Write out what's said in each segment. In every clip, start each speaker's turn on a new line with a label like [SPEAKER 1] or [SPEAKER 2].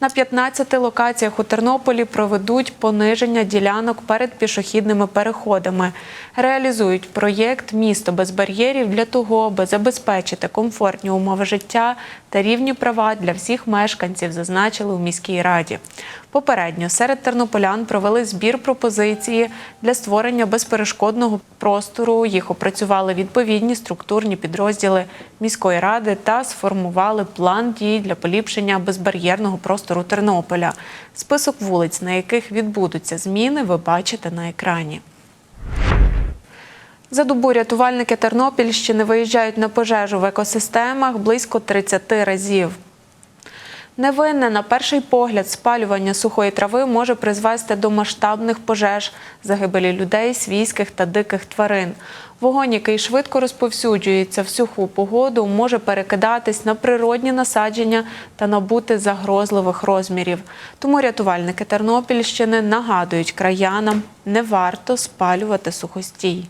[SPEAKER 1] На 15 локаціях у Тернополі проведуть пониження ділянок перед пішохідними переходами. Реалізують проєкт Місто без бар'єрів для того, аби забезпечити комфортні умови життя та рівні права для всіх мешканців, зазначили у міській раді. Попередньо серед тернополян провели збір пропозиції для створення безперешкодного простору. Їх опрацювали відповідні структурні підрозділи міської ради та сформували план дій для поліпшення безбар'єрного простору Тернополя. Список вулиць, на яких відбудуться зміни, ви бачите на екрані. За добу рятувальники Тернопільщини виїжджають на пожежу в екосистемах близько 30 разів. Невинне на перший погляд спалювання сухої трави може призвести до масштабних пожеж, загибелі людей, свійських та диких тварин. Вогонь, який швидко розповсюджується в суху погоду, може перекидатись на природні насадження та набути загрозливих розмірів. Тому рятувальники Тернопільщини нагадують краянам, не варто спалювати сухостій.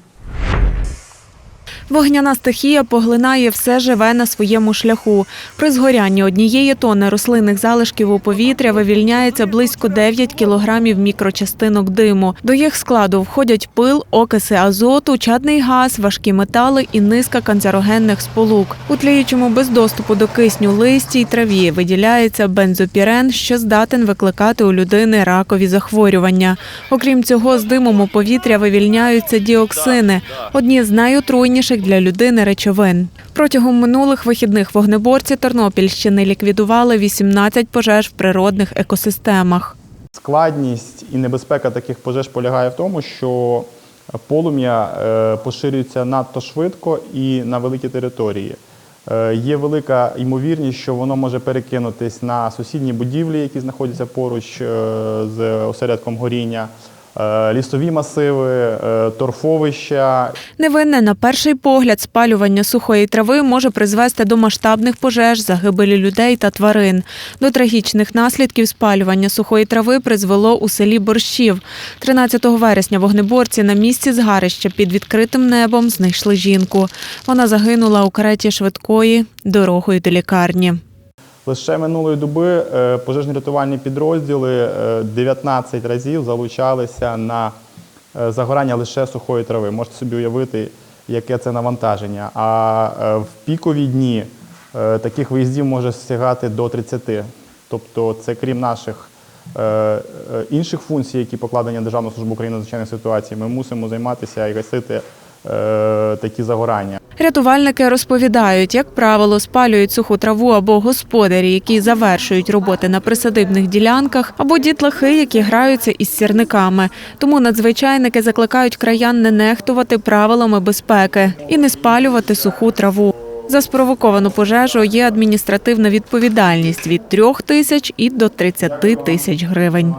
[SPEAKER 1] Вогняна стихія поглинає все живе на своєму шляху. При згорянні однієї тонни рослинних залишків у повітря вивільняється близько 9 кілограмів мікрочастинок диму. До їх складу входять пил, окиси азоту, чадний газ, важкі метали і низка канцерогенних сполук. У тліючому без доступу до кисню листі й траві виділяється бензопірен, що здатен викликати у людини ракові захворювання. Окрім цього, з димом у повітря вивільняються діоксини, одні з найотруйніших для людини речовин. Протягом минулих вихідних вогнеборці Тернопільщини ліквідували 18 пожеж в природних екосистемах.
[SPEAKER 2] Складність і небезпека таких пожеж полягає в тому, що полум'я е, поширюється надто швидко і на великі території. Е, Є велика ймовірність, що воно може перекинутись на сусідні будівлі, які знаходяться поруч е, з осередком горіння, лісові масиви, е, торфовища
[SPEAKER 1] Невинне на перший погляд спалювання сухої трави може призвести до масштабних пожеж, загибелі людей та тварин. До трагічних наслідків спалювання сухої трави призвело у селі Борщів. 13 вересня вогнеборці на місці згарища під відкритим небом знайшли жінку. Вона загинула у кареті швидкої дорогою до лікарні.
[SPEAKER 2] Лише минулої доби е, пожежно-рятувальні підрозділи е, 19 разів залучалися на е, загорання лише сухої трави. Можете собі уявити, яке це навантаження. А е, в пікові дні е, таких виїздів може сягати до 30. Тобто, це крім наших е, е, інших функцій, які покладені Державну службу України надзвичайних ситуацій, ми мусимо займатися і гасити е, такі загорання.
[SPEAKER 1] Рятувальники розповідають, як правило, спалюють суху траву або господарі, які завершують роботи на присадибних ділянках, або дітлахи, які граються із сірниками. Тому надзвичайники закликають краян не нехтувати правилами безпеки і не спалювати суху траву. За спровоковану пожежу є адміністративна відповідальність від 3 тисяч і до 30 тисяч гривень.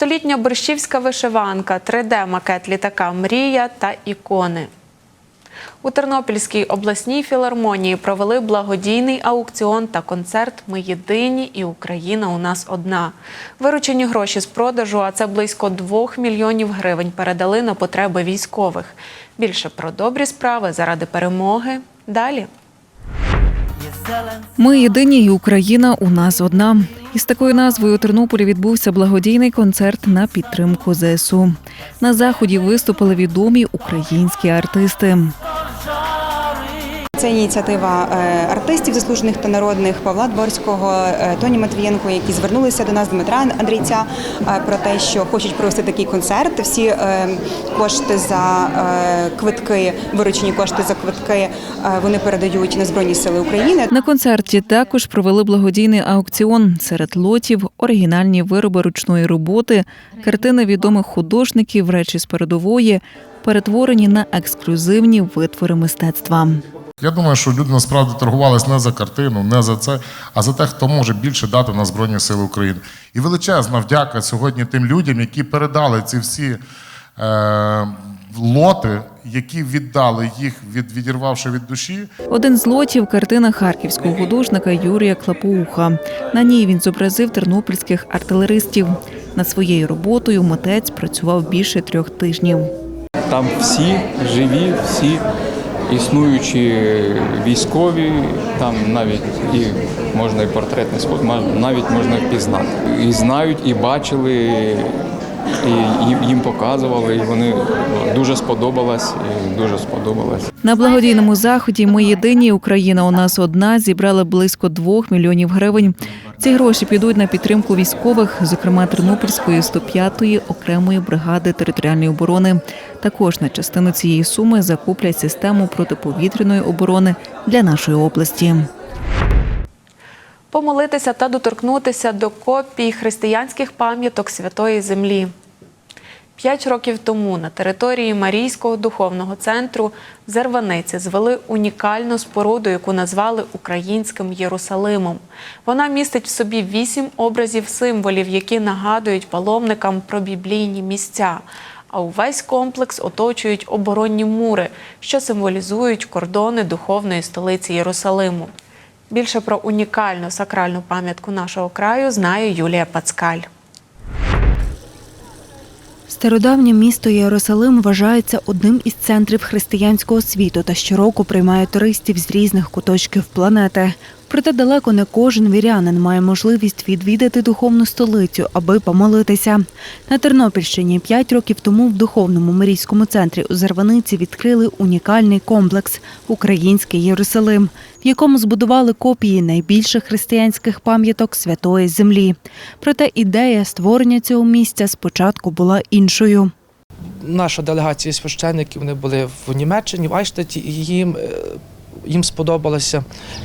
[SPEAKER 1] Столітня борщівська вишиванка, 3D-макет літака Мрія та ікони. У Тернопільській обласній філармонії провели благодійний аукціон та концерт Ми єдині і Україна у нас одна. Виручені гроші з продажу, а це близько 2 мільйонів гривень, передали на потреби військових. Більше про добрі справи заради перемоги. Далі.
[SPEAKER 3] Ми єдині, і Україна у нас одна. Із такою назвою у Тернополі відбувся благодійний концерт на підтримку ЗСУ. На заході виступили відомі українські артисти.
[SPEAKER 4] Це ініціатива е, артистів заслужених та народних Павла Дворського, е, Тоні Матвієнко, які звернулися до нас Дмитра Андрійця е, про те, що хочуть провести такий концерт. Всі кошти за квитки, виручені кошти за квитки, вони передають на Збройні Сили України.
[SPEAKER 3] На концерті також провели благодійний аукціон серед лотів, оригінальні вироби ручної роботи, картини відомих художників, речі з передової, перетворені на ексклюзивні витвори мистецтва.
[SPEAKER 5] Я думаю, що люди насправді торгувались не за картину, не за це, а за те, хто може більше дати на Збройні Сили України. І величезна вдяка сьогодні тим людям, які передали ці всі е, лоти, які віддали їх, від, відірвавши від душі.
[SPEAKER 3] Один з лотів картина харківського художника Юрія Клапоуха. На ній він зобразив тернопільських артилеристів. Над своєю роботою митець працював більше трьох тижнів.
[SPEAKER 6] Там всі живі, всі існуючі військові, там навіть і можна і портретний ма- навіть можна впізнати. І знають, і бачили, і їм- показували, і вони дуже сподобалось, і дуже сподобалось.
[SPEAKER 3] На благодійному заході Ми єдині Україна у нас одна зібрали близько двох мільйонів гривень. Ці гроші підуть на підтримку військових, зокрема Тернопільської 105-ї окремої бригади територіальної оборони. Також на частину цієї суми закуплять систему протиповітряної оборони для нашої області.
[SPEAKER 1] Помолитися та доторкнутися до копій християнських пам'яток святої землі. П'ять років тому на території Марійського духовного центру в Зерваниці звели унікальну споруду, яку назвали Українським Єрусалимом. Вона містить в собі вісім образів символів, які нагадують паломникам про біблійні місця. А увесь комплекс оточують оборонні мури, що символізують кордони духовної столиці Єрусалиму. Більше про унікальну сакральну пам'ятку нашого краю знає Юлія Пацкаль.
[SPEAKER 7] Стародавнє місто Єрусалим вважається одним із центрів християнського світу та щороку приймає туристів з різних куточків планети. Проте далеко не кожен вірянин має можливість відвідати духовну столицю, аби помолитися. На Тернопільщині п'ять років тому в духовному мирійському центрі у Зарваниці відкрили унікальний комплекс Український Єрусалим, в якому збудували копії найбільших християнських пам'яток святої землі. Проте ідея створення цього місця спочатку була іншою.
[SPEAKER 8] наша делегація священників вони були в Німеччині, в Айштаті, і їм, е, їм сподобалася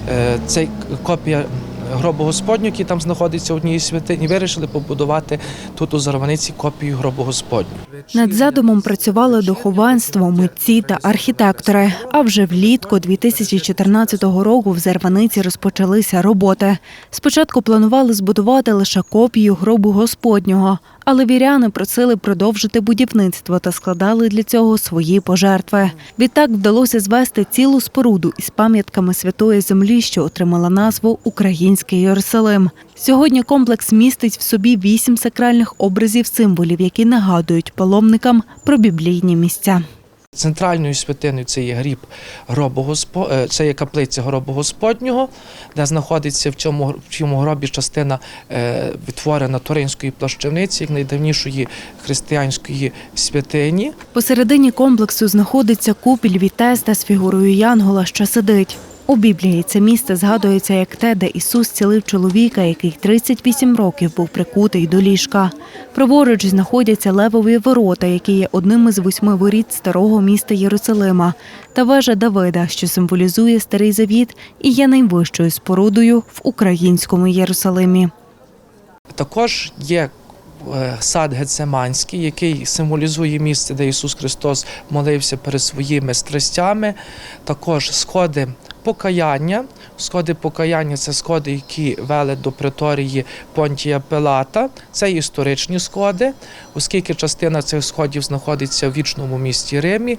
[SPEAKER 8] е, цей копія гробу Господню, який там знаходиться в одній із святинь, і вирішили побудувати тут у Зарваниці копію гробу Господню.
[SPEAKER 7] Над задумом працювали духовенство, митці та архітектори. А вже влітку 2014 року в Зерваниці розпочалися роботи. Спочатку планували збудувати лише копію гробу Господнього, але віряни просили продовжити будівництво та складали для цього свої пожертви. Відтак вдалося звести цілу споруду із пам'ятками святої землі, що отримала назву Український Єрусалим. Сьогодні комплекс містить в собі вісім сакральних образів символів, які нагадують паломникам про біблійні місця.
[SPEAKER 8] Центральною святиною це є гріб гробу Госпо... е, це є каплиця гробу Господнього, де знаходиться в цьому, в цьому гробі частина е, відтворена Туринської плащівниці, як найдавнішої християнської святині.
[SPEAKER 7] Посередині комплексу знаходиться купіль Вітезда з фігурою Янгола, що сидить. У Біблії це місце згадується як те, де Ісус цілив чоловіка, який 38 років був прикутий до ліжка. Праворуч знаходяться левові ворота, які є одним із восьми воріт старого міста Єрусалима, та вежа Давида, що символізує старий завіт і є найвищою спорудою в українському Єрусалимі.
[SPEAKER 8] Також є е, сад Гецеманський, який символізує місце, де Ісус Христос молився перед своїми страстями. Також сходи покаяння. Сходи покаяння це сходи, які вели до преторії Понтія Пилата. Це історичні сходи, оскільки частина цих сходів знаходиться в вічному місті Римі.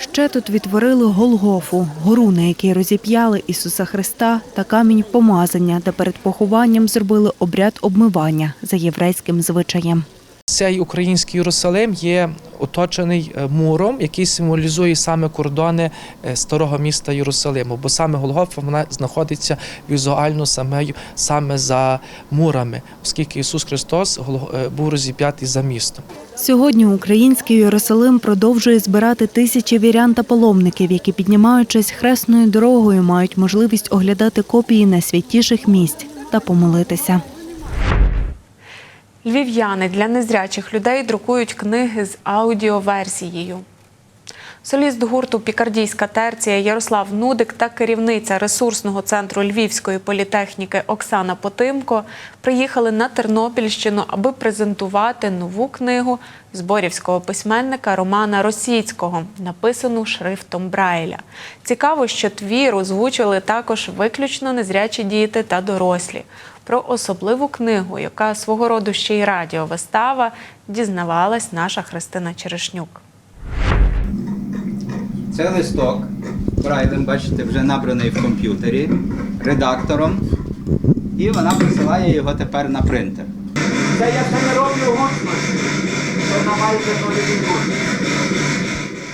[SPEAKER 7] Ще тут відтворили Голгофу, гору, на якій розіп'яли Ісуса Христа та камінь помазання, де перед похованням зробили обряд обмивання за єврейським звичаєм.
[SPEAKER 8] Цей український Єрусалим є оточений е, муром, який символізує саме кордони е, старого міста Єрусалиму, бо саме Голгофа вона знаходиться візуально саме, саме за мурами, оскільки Ісус Христос е, був розіп'ятий за містом.
[SPEAKER 7] Сьогодні український Єрусалим продовжує збирати тисячі вірян та паломників, які, піднімаючись хресною дорогою, мають можливість оглядати копії найсвятіших місць та помолитися.
[SPEAKER 1] Львів'яни для незрячих людей друкують книги з аудіоверсією. Соліст гурту Пікардійська терція Ярослав Нудик та керівниця ресурсного центру Львівської політехніки Оксана Потимко приїхали на Тернопільщину, аби презентувати нову книгу зборівського письменника Романа Російського, написану шрифтом Брайля. Цікаво, що твір озвучили також виключно незрячі діти та дорослі. Про особливу книгу, яка свого роду ще й радіовистава, дізнавалась наша Христина Черешнюк.
[SPEAKER 9] Це листок Брайлем, бачите, вже набраний в комп'ютері редактором. І вона присилає його тепер на принтер. Це я ще не роблю що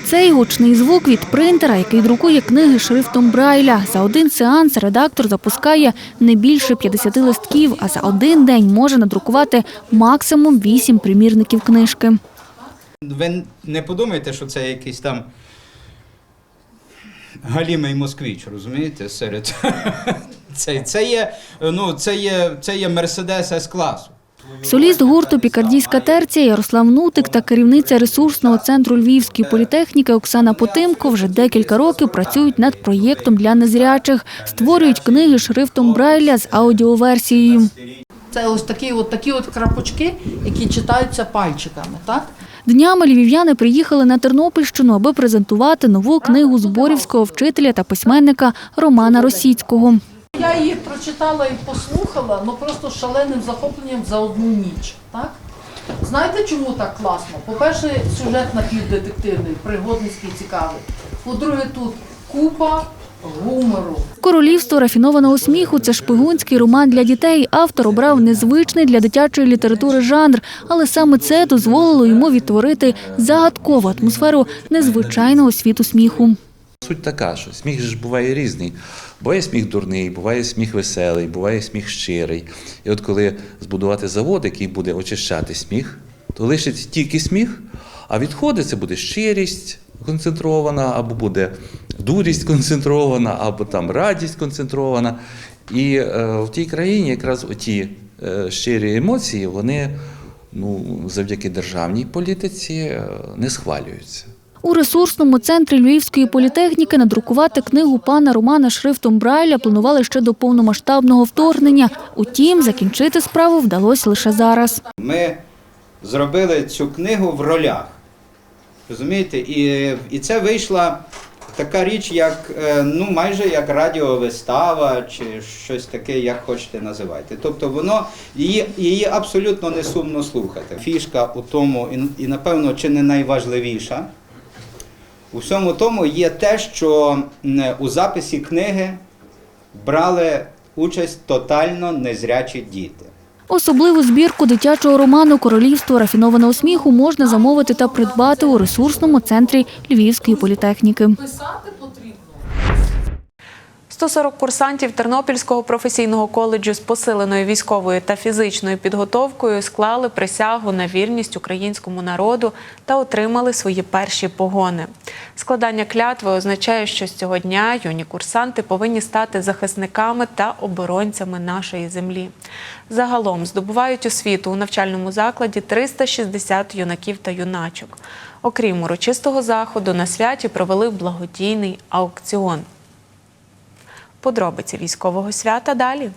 [SPEAKER 10] Цей гучний звук від принтера, який друкує книги шрифтом Брайля. За один сеанс редактор запускає не більше 50 листків, а за один день може надрукувати максимум 8 примірників книжки.
[SPEAKER 9] Ви не подумайте, що це якийсь там галімий москвич, розумієте? Серед це, це є, ну, це є, це є Мерседес С-класу.
[SPEAKER 10] Соліст гурту Пікардійська терція Ярослав Нутик та керівниця ресурсного центру Львівської політехніки Оксана Потимко вже декілька років працюють над проєктом для незрячих, створюють книги шрифтом Брайля з аудіоверсією.
[SPEAKER 11] Це ось такі от такі от крапочки, які читаються пальчиками, так?
[SPEAKER 10] Днями львів'яни приїхали на Тернопільщину, аби презентувати нову книгу зборівського вчителя та письменника Романа Росіцького.
[SPEAKER 11] Я її прочитала і послухала, ну просто шаленим захопленням за одну ніч. Так? Знаєте, чому так класно? По-перше, сюжет напівдетективний, пригодницький, цікавий. По-друге, тут купа гумору.
[SPEAKER 10] Королівство рафінованого сміху це шпигунський роман для дітей. Автор обрав незвичний для дитячої літератури жанр, але саме це дозволило йому відтворити загадкову атмосферу незвичайного світу сміху.
[SPEAKER 12] Суть така, що сміх ж буває різний. Буває сміх дурний, буває сміх веселий, буває сміх щирий. І от коли збудувати завод, який буде очищати сміх, то лишиться тільки сміх, а відходи це буде щирість концентрована, або буде дурість концентрована, або там радість концентрована. І е, в тій країні якраз оті е, щирі емоції, вони ну, завдяки державній політиці е, не схвалюються.
[SPEAKER 10] У ресурсному центрі Львівської політехніки надрукувати книгу пана Романа шрифтом Брайля планували ще до повномасштабного вторгнення. Утім, закінчити справу вдалося лише зараз.
[SPEAKER 9] Ми зробили цю книгу в ролях. Розумієте? І, і це вийшла така річ, як е, ну, майже як радіовистава чи щось таке, як хочете називайте. Тобто воно її, її абсолютно не сумно слухати. Фішка у тому, і напевно, чи не найважливіша. У всьому тому є те, що у записі книги брали участь тотально незрячі діти.
[SPEAKER 10] Особливу збірку дитячого роману Королівство рафінованого сміху можна замовити та придбати у ресурсному центрі Львівської політехніки.
[SPEAKER 11] Писати потрібно.
[SPEAKER 1] 140 курсантів Тернопільського професійного коледжу з посиленою військовою та фізичною підготовкою склали присягу на вірність українському народу та отримали свої перші погони. Складання клятви означає, що з цього дня юні курсанти повинні стати захисниками та оборонцями нашої землі. Загалом здобувають освіту у навчальному закладі 360 юнаків та юначок. Окрім урочистого заходу, на святі провели благодійний аукціон. Подробиці військового свята далі.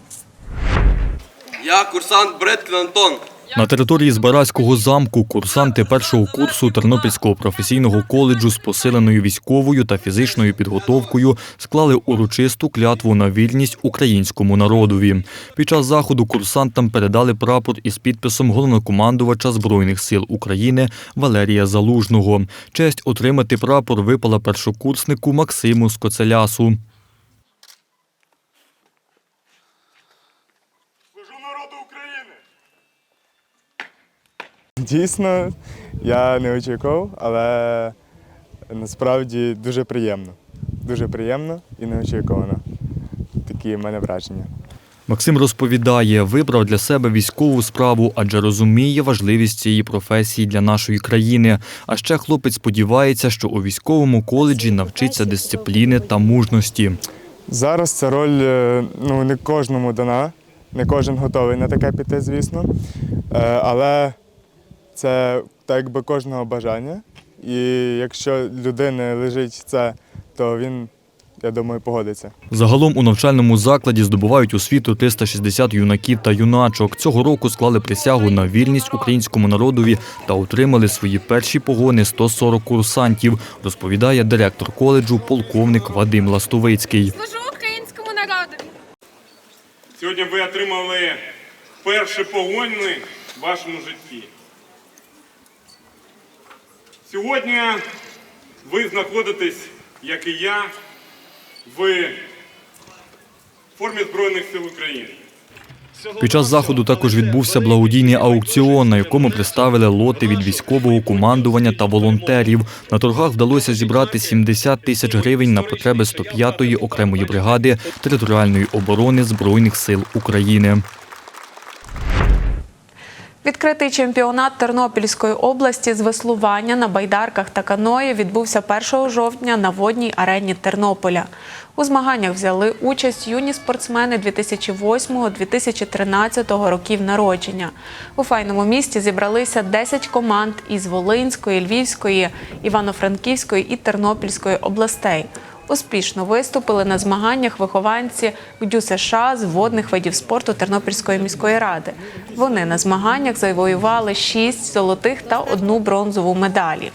[SPEAKER 13] Я курсант Бредкін Антон.
[SPEAKER 14] На території Збаразького замку курсанти першого курсу Тернопільського професійного коледжу з посиленою військовою та фізичною підготовкою склали урочисту клятву на вільність українському народові. Під час заходу курсантам передали прапор із підписом головнокомандувача Збройних сил України Валерія Залужного. Честь отримати прапор випала першокурснику Максиму Скоцелясу.
[SPEAKER 2] Дійсно, я не очікував, але насправді дуже приємно. Дуже приємно і неочікувано. Такі в мене враження.
[SPEAKER 14] Максим розповідає, вибрав для себе військову справу, адже розуміє важливість цієї професії для нашої країни. А ще хлопець сподівається, що у військовому коледжі навчиться дисципліни та мужності.
[SPEAKER 2] Зараз ця роль е, ну, не кожному дана, не кожен готовий на таке піти, звісно. Е, Але це так якби кожного бажання. І якщо людини лежить це, то він, я думаю, погодиться.
[SPEAKER 14] Загалом у навчальному закладі здобувають освіту 360 юнаків та юначок. Цього року склали присягу на вільність українському народові та отримали свої перші погони 140 курсантів, розповідає директор коледжу полковник Вадим Ластовицький.
[SPEAKER 15] Служу українському народові.
[SPEAKER 16] Сьогодні ви отримали перші погони в вашому житті. Сьогодні ви знаходитесь, як і я, в формі Збройних сил України.
[SPEAKER 14] Під час заходу також відбувся благодійний аукціон, на якому представили лоти від військового командування та волонтерів. На торгах вдалося зібрати 70 тисяч гривень на потреби 105-ї окремої бригади територіальної оборони Збройних сил України.
[SPEAKER 1] Відкритий чемпіонат Тернопільської області з веслування на байдарках та каної відбувся 1 жовтня на водній арені Тернополя. У змаганнях взяли участь юні спортсмени 2008-2013 років народження. У файному місті зібралися 10 команд із Волинської, Львівської, Івано-Франківської і Тернопільської областей. Успішно виступили на змаганнях вихованці ГДЮ США з водних видів спорту Тернопільської міської ради. Вони на змаганнях завоювали 6 золотих та одну бронзову медалі.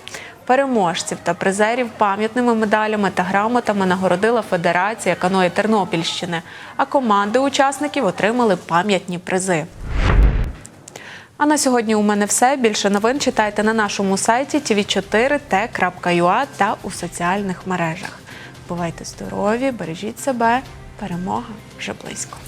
[SPEAKER 1] Переможців та призерів пам'ятними медалями та грамотами нагородила Федерація каної Тернопільщини, а команди учасників отримали пам'ятні призи. А на сьогодні у мене все. Більше новин читайте на нашому сайті tv4t.ua та у соціальних мережах. Бувайте здорові, бережіть себе. Перемога вже близько.